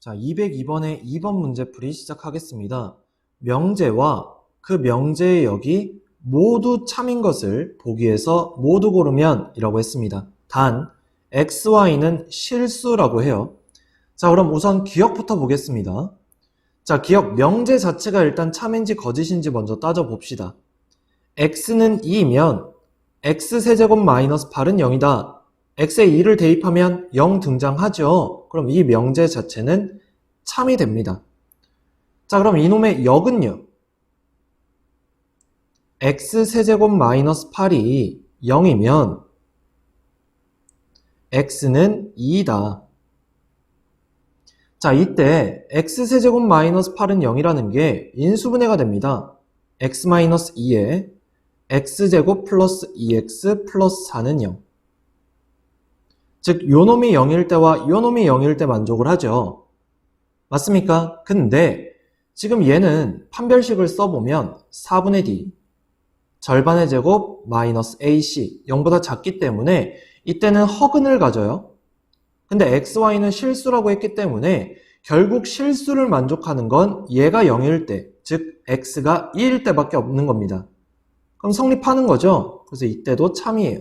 자, 202번의 2번 문제풀이 시작하겠습니다. 명제와 그 명제의 역이 모두 참인 것을 보기 위해서 모두 고르면 이라고 했습니다. 단, x, y는 실수라고 해요. 자, 그럼 우선 기억부터 보겠습니다. 자, 기억 명제 자체가 일단 참인지 거짓인지 먼저 따져봅시다. x는 2이면 x세제곱 마이너스 8은 0이다. X에 2를 대입하면 0 등장하죠. 그럼 이 명제 자체는 참이 됩니다. 자, 그럼 이놈의 역은요? x세제곱 마이너스 8이 0이면 x는 2이다. 자, 이때 x세제곱 마이너스 8은 0이라는 게 인수분해가 됩니다. x 마이너스 2에 x제곱 플러스 2x 플러스 4는 0. 즉, 요 놈이 0일 때와 요 놈이 0일 때 만족을 하죠. 맞습니까? 근데 지금 얘는 판별식을 써보면 4분의 d 절반의 제곱 마이너스 ac 0보다 작기 때문에 이때는 허근을 가져요. 근데 xy는 실수라고 했기 때문에 결국 실수를 만족하는 건 얘가 0일 때, 즉 x가 2일 때밖에 없는 겁니다. 그럼 성립하는 거죠. 그래서 이때도 참이에요.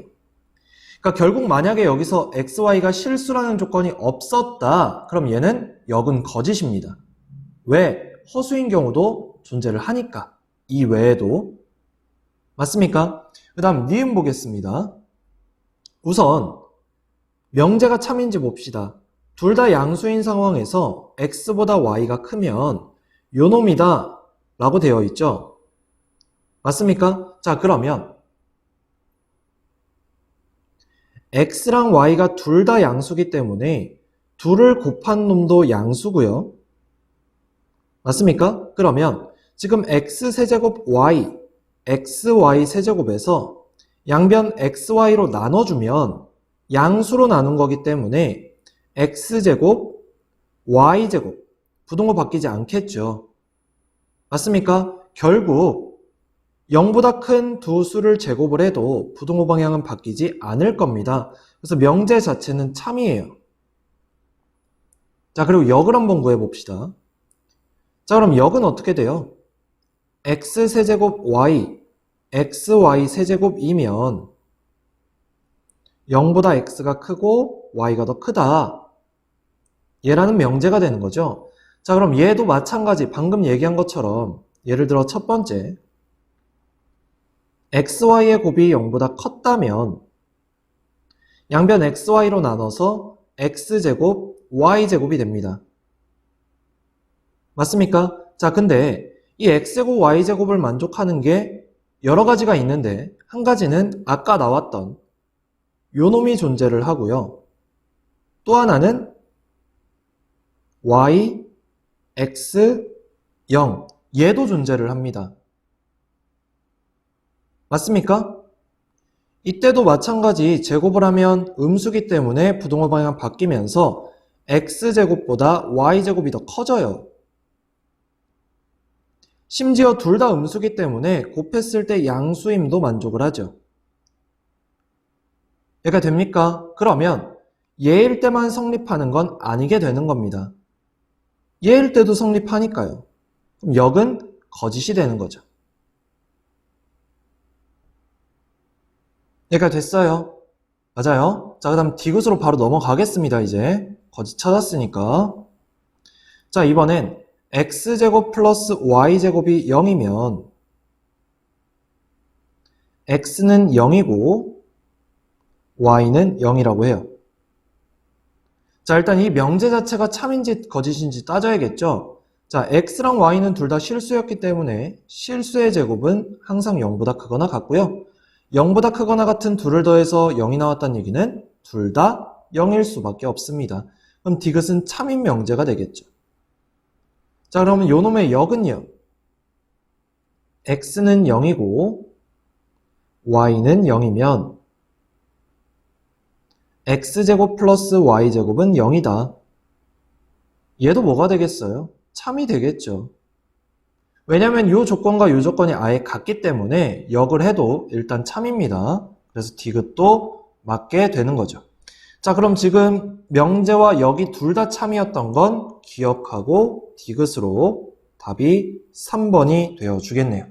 그러니까 결국 만약에 여기서 xy가 실수라는 조건이 없었다. 그럼 얘는 역은 거짓입니다. 왜? 허수인 경우도 존재를 하니까. 이 외에도. 맞습니까? 그 다음 니은 보겠습니다. 우선 명제가 참인지 봅시다. 둘 다 양수인 상황에서 x보다 y가 크면 요놈이다 라고 되어 있죠. 맞습니까? 자 그러면 x랑 y가 둘 다 양수기 때문에 둘을 곱한 놈도 양수고요. 맞습니까? 그러면 지금 x 세제곱 y, xy 세제곱에서 양변 xy로 나눠주면 양수로 나눈 거기 때문에 x제곱, y제곱 부동호 바뀌지 않겠죠. 맞습니까? 결국 0보다 큰 두 수를 제곱을 해도 부동호 방향은 바뀌지 않을 겁니다. 그래서 명제 자체는 참이에요. 자, 그리고 역을 한번 구해봅시다. 자, 그럼 역은 어떻게 돼요? x세제곱 y, xy 세제곱이면 0보다 x가 크고 y가 더 크다. 얘라는 명제가 되는 거죠. 자, 그럼 얘도 마찬가지 방금 얘기한 것처럼 예를 들어 첫 번째 xy의 곱이 0보다 컸다면 양변 xy로 나눠서 x제곱 y제곱이 됩니다. 맞습니까? 자, 근데 이 x제곱 y제곱을 만족하는 게 여러 가지가 있는데 한 가지는 아까 나왔던 요 놈이 존재를 하고요. 또 하나는 y, x, 0 얘도 존재를 합니다. 맞습니까? 이때도 마찬가지 제곱을 하면 음수기 때문에 부동호 방향 바뀌면서 x제곱보다 y제곱이 더 커져요. 심지어 둘 다 음수기 때문에 곱했을 때 양수임도 만족을 하죠. 얘가 됩니까? 그러면 얘일 때만 성립하는 건 아니게 되는 겁니다. 얘일 때도 성립하니까요. 그럼 역은 거짓이 되는 거죠. 얘가 됐어요. 맞아요. 자, 그 다음 디귿으로 바로 넘어가겠습니다, 이제. 거짓 찾았으니까. 자, 이번엔 x제곱 플러스 y제곱이 0이면 x는 0이고 y는 0이라고 해요. 자, 일단 이 명제 자체가 참인지 거짓인지 따져야겠죠? 자, x랑 y는 둘 다 실수였기 때문에 실수의 제곱은 항상 0보다 크거나 같고요. 0보다 크거나 같은 둘을 더해서 0이 나왔다는 얘기는 둘 다 0일 수밖에 없습니다. 그럼 디귿은 참인 명제가 되겠죠. 자, 그러면 요 놈의 역은요. x는 0이고 y는 0이면 x제곱 플러스 y제곱은 0이다. 얘도 뭐가 되겠어요? 참이 되겠죠. 왜냐면 이 조건과 이 조건이 아예 같기 때문에 역을 해도 일단 참입니다. 그래서 디귿도 맞게 되는 거죠. 자 그럼 지금 명제와 역이 둘 다 참이었던 건 기억하고 디귿으로 답이 3번이 되어 주겠네요.